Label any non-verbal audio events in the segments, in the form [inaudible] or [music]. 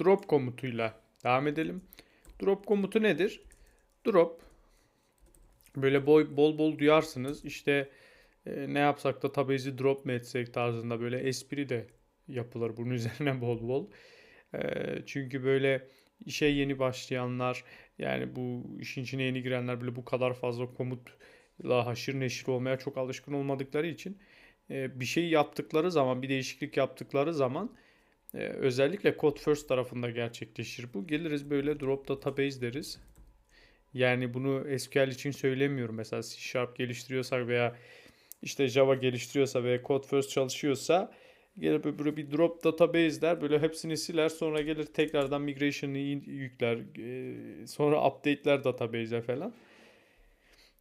drop komutuyla devam edelim. Drop komutu nedir? Drop böyle boy, bol bol duyarsınız. İşte e, ne yapsak da tabase'i drop mu etsek tarzında böyle espri de yapılır bunun [laughs] üzerine bol bol. E, çünkü böyle işe yeni başlayanlar yani bu işin içine yeni girenler böyle bu kadar fazla komutla haşır neşir olmaya çok alışkın olmadıkları için e, bir şey yaptıkları zaman bir değişiklik yaptıkları zaman e, özellikle Code First tarafında gerçekleşir bu. Geliriz böyle drop database deriz. Yani bunu SQL için söylemiyorum. Mesela C Sharp geliştiriyorsak veya işte Java geliştiriyorsa ve Code First çalışıyorsa gelir böyle bir drop database der. Böyle hepsini siler. Sonra gelir tekrardan migration'ı yükler. e, Sonra update'ler database'e falan.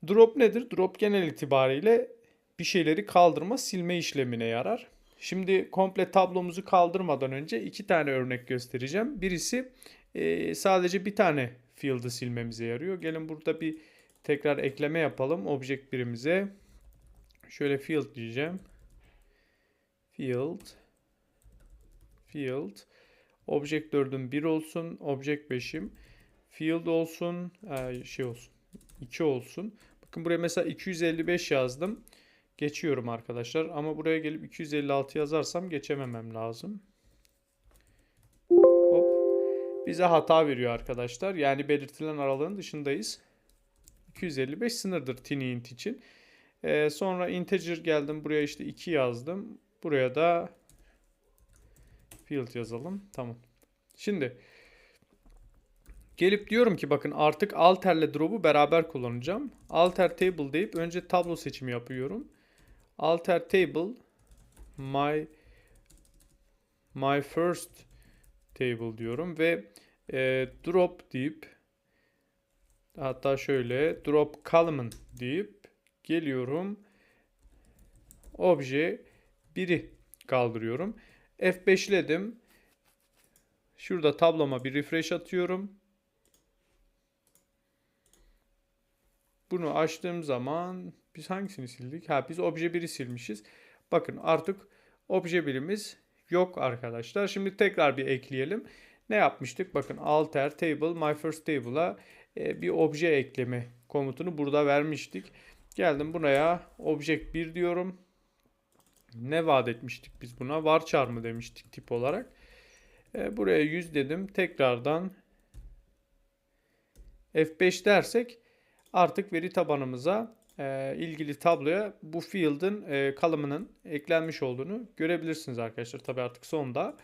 Drop nedir? Drop genel itibariyle bir şeyleri kaldırma, silme işlemine yarar. Şimdi komple tablomuzu kaldırmadan önce iki tane örnek göstereceğim. Birisi e, sadece bir tane field'ı silmemize yarıyor. Gelin burada bir tekrar ekleme yapalım object birimize. Şöyle field diyeceğim. Field field object 4'üm 1 olsun. Object 5'im field olsun. Ee, şey olsun. 2 olsun. Bakın buraya mesela 255 yazdım. Geçiyorum arkadaşlar. Ama buraya gelip 256 yazarsam geçememem lazım. Hop. Bize hata veriyor arkadaşlar. Yani belirtilen aralığın dışındayız. 255 sınırdır tiny int için. Ee, sonra integer geldim. Buraya işte 2 yazdım. Buraya da field yazalım. Tamam. Şimdi gelip diyorum ki bakın artık alter'le drop'u beraber kullanacağım. Alter table deyip önce tablo seçimi yapıyorum. Alter table my my first table diyorum ve e, drop deyip hatta şöyle drop column deyip geliyorum obje 1'i kaldırıyorum. F5'ledim. Şurada tabloma bir refresh atıyorum. Bunu açtığım zaman biz hangisini sildik? Ha biz obje 1'i silmişiz. Bakın artık obje birimiz yok arkadaşlar. Şimdi tekrar bir ekleyelim. Ne yapmıştık? Bakın alter table my first table'a e, bir obje ekleme komutunu burada vermiştik. Geldim buraya object 1 diyorum. Ne vaat etmiştik biz buna? Varchar mı demiştik tip olarak. E, buraya 100 dedim. Tekrardan F5 dersek artık veri tabanımıza e, ilgili tabloya bu field'ın e, kalımının eklenmiş olduğunu görebilirsiniz arkadaşlar. Tabi artık sonda.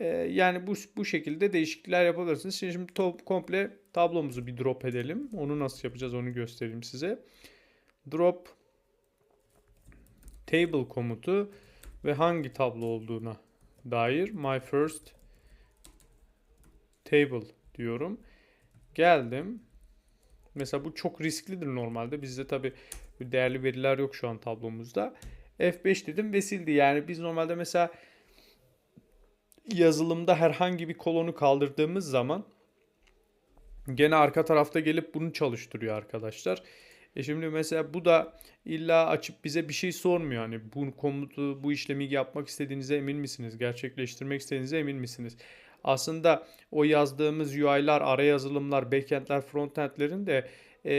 E, yani bu, bu şekilde değişiklikler yapabilirsiniz. Şimdi, şimdi top, komple tablomuzu bir drop edelim. Onu nasıl yapacağız onu göstereyim size. Drop table komutu ve hangi tablo olduğuna dair my first table diyorum. Geldim. Mesela bu çok risklidir normalde. Bizde tabi değerli veriler yok şu an tablomuzda. F5 dedim ve sildi. Yani biz normalde mesela yazılımda herhangi bir kolonu kaldırdığımız zaman gene arka tarafta gelip bunu çalıştırıyor arkadaşlar. E şimdi mesela bu da illa açıp bize bir şey sormuyor. Hani bu komutu, bu işlemi yapmak istediğinize emin misiniz? Gerçekleştirmek istediğinize emin misiniz? Aslında o yazdığımız UI'lar, ara yazılımlar, backend'ler, frontend'lerin de e,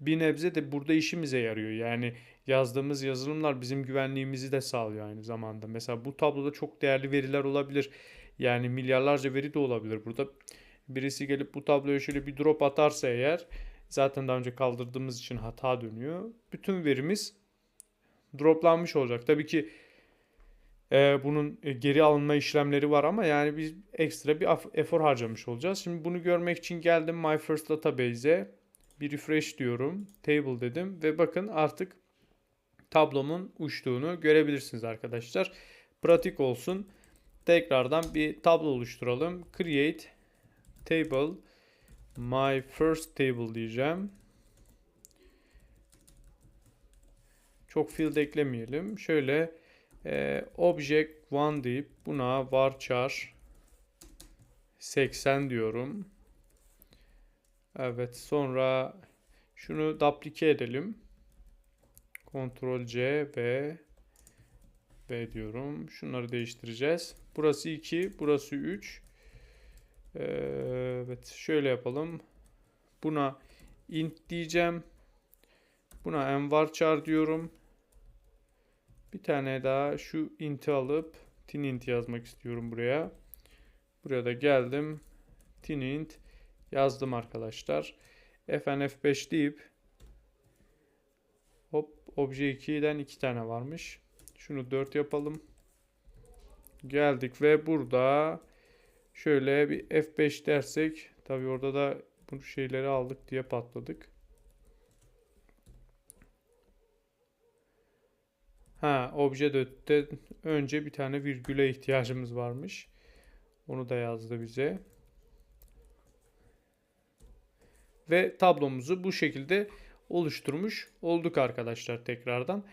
bir nebze de burada işimize yarıyor. Yani yazdığımız yazılımlar bizim güvenliğimizi de sağlıyor aynı zamanda. Mesela bu tabloda çok değerli veriler olabilir. Yani milyarlarca veri de olabilir. Burada birisi gelip bu tabloya şöyle bir drop atarsa eğer zaten daha önce kaldırdığımız için hata dönüyor. Bütün verimiz droplanmış olacak. Tabii ki e, bunun geri alınma işlemleri var ama yani biz ekstra bir efor harcamış olacağız. Şimdi bunu görmek için geldim My First Database'e bir refresh diyorum. Table dedim ve bakın artık tablomun uçtuğunu görebilirsiniz arkadaşlar. Pratik olsun. Tekrardan bir tablo oluşturalım. Create table my first table diyeceğim. Çok field eklemeyelim. Şöyle e, object 1 deyip buna varchar 80 diyorum. Evet sonra şunu duplike edelim. Ctrl C ve V diyorum. Şunları değiştireceğiz. Burası 2, burası 3. Ee, Evet şöyle yapalım. Buna int diyeceğim. Buna envarchar diyorum. Bir tane daha şu int'i alıp tinint yazmak istiyorum buraya. Buraya da geldim. Tinint yazdım arkadaşlar. fnf5 deyip hop obje 2'den 2 tane varmış. Şunu 4 yapalım. Geldik ve burada şöyle bir F5 dersek tabi orada da bu şeyleri aldık diye patladık. Ha, obje dötte önce bir tane virgüle ihtiyacımız varmış. Onu da yazdı bize. Ve tablomuzu bu şekilde oluşturmuş olduk arkadaşlar tekrardan.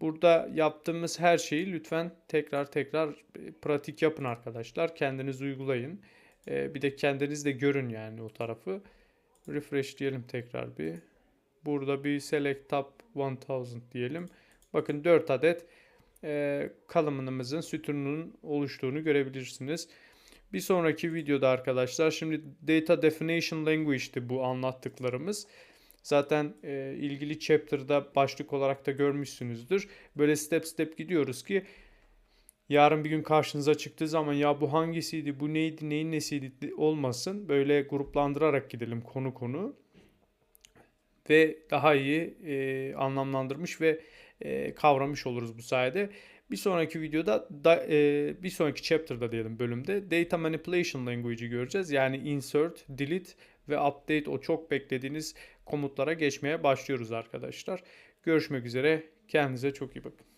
Burada yaptığımız her şeyi lütfen tekrar tekrar pratik yapın arkadaşlar. Kendiniz uygulayın. E, bir de kendiniz de görün yani o tarafı. Refresh diyelim tekrar bir. Burada bir select top 1000 diyelim. Bakın 4 adet e, kalımımızın sütununun oluştuğunu görebilirsiniz. Bir sonraki videoda arkadaşlar şimdi Data Definition Language'ti bu anlattıklarımız. Zaten e, ilgili chapter'da başlık olarak da görmüşsünüzdür. Böyle step step gidiyoruz ki yarın bir gün karşınıza çıktığı zaman ya bu hangisiydi, bu neydi, neyin nesiydi olmasın. Böyle gruplandırarak gidelim konu konu. Ve daha iyi e, anlamlandırmış ve e, kavramış oluruz bu sayede. Bir sonraki videoda da, e, bir sonraki chapter'da diyelim bölümde Data Manipulation Language'i göreceğiz. Yani insert, delete ve update o çok beklediğiniz komutlara geçmeye başlıyoruz arkadaşlar. Görüşmek üzere. Kendinize çok iyi bakın.